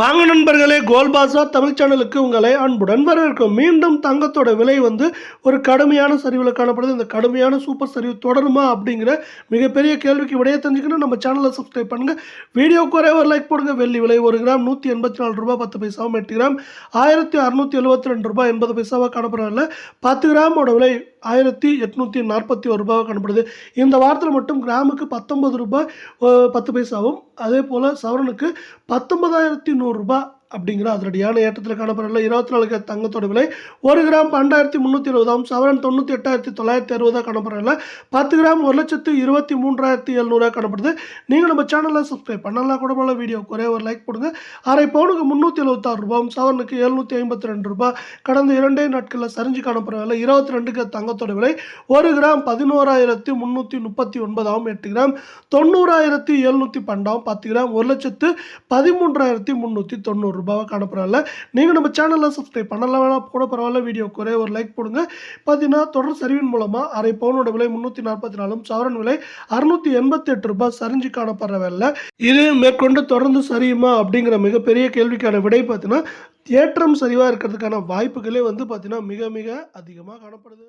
வாங்க நண்பர்களே கோல் பாசா தமிழ் சேனலுக்கு உங்களை அன்புடன் வரவேற்கும் மீண்டும் தங்கத்தோட விலை வந்து ஒரு கடுமையான சரிவில் காணப்படுது. இந்த கடுமையான சூப்பர் சரிவு தொடருமா அப்படிங்கிற மிகப்பெரிய கேள்விக்கு விடைய தெரிஞ்சுக்கணும். நம்ம சேனலை சப்ஸ்கிரைப் பண்ணுங்கள் வீடியோ ஒரே ஒரு லைக் போடுங்க. வெள்ளி விலை ஒரு கிராம் நூற்றி எண்பத்தி நாலு ரூபாய் பத்து பைசாவும் எட்டு கிராம். ஆயிரத்தி அறுநூற்றி எழுபத்தி ரெண்டு ரூபாய் எண்பது பைசாவாக காணப்படுறதில்ல பத்து கிராமோட விலை ஆயிரத்தி எட்நூற்றி நாற்பத்தி ஒரு ரூபாய் காணப்படுது. இந்த வாரத்தில் மட்டும் கிராமுக்கு பத்தொன்பது ரூபாய் பத்து பைசாவும் அதே போல் சவரனுக்கு பத்தொன்பதாயிரத்தி நூறுரூபா அப்படிங்கிற அதிரடியான ஏற்றத்தில் காணப்படல இருபத்தி நாலு கிராம் தங்கத்தோட விலை ஒரு கிராம் பன்னெண்டாயிரத்தி முந்நூற்றி இருபதாம் சவரன் தொண்ணூற்றி எட்டாயிரத்தி தொள்ளாயிரத்தி அறுபதாக காணப்படல பத்து கிராம் ஒரு லட்சத்து இருபத்தி மூன்றாயிரத்தி எழுநூறுவா காணப்படுது. நீங்கள் நம்ம சேனலை சப்ஸ்கிரைப் பண்ணலாம் கூட போல வீடியோ ஒரே ஒரு லைக் போடுங்க. அரை பவுனுக்கு முந்நூற்றி எழுபத்தாறு ரூபாயும் சவரனுக்கு எழுநூற்றி ஐம்பத்தி ரெண்டு ரூபாய். கடந்த இரண்டே நாட்களில் சரிஞ்சு காணப்படவில்லை. இருபத்தி ரெண்டுக்கு தங்கத்தோட விலை ஒரு கிராம் பதினோராயிரத்தி முந்நூற்றி முப்பத்தி ஒன்பதாகவும் எட்டு கிராம். தொண்ணூறாயிரத்தி எழுநூற்றி பன்னெண்டாவும் பத்து கிராம் ஒரு லட்சத்து பதிமூன்றாயிரத்தி முந்நூற்றி தொண்ணூறு ரூபாவாக காணப்படல. நீங்கள் நம்ம சேனலில் சப்ஸ்கிரைப் பண்ணலாம் வேணால் கூட பரவாயில்ல வீடியோ குறைய ஒரு லைக் போடுங்க. பார்த்தீங்கன்னா தொடர் சரிவின் மூலமாக அரை பவுனோட விலை முந்நூற்றி நாற்பத்தி நாலும் சவரன் விலை அறுநூற்றி எண்பத்தி எட்டு ரூபாய் சரிஞ்சு காணப்படுற வேலை இது மேற்கொண்டு தொடர்ந்து சரியுமா அப்படிங்கிற மிகப்பெரிய கேள்விக்கான விடை பார்த்தீங்கன்னா ஏற்றம் சரிவாக இருக்கிறதுக்கான வாய்ப்புகளே வந்து பார்த்தீங்கன்னா மிக மிக அதிகமாக காணப்படுது.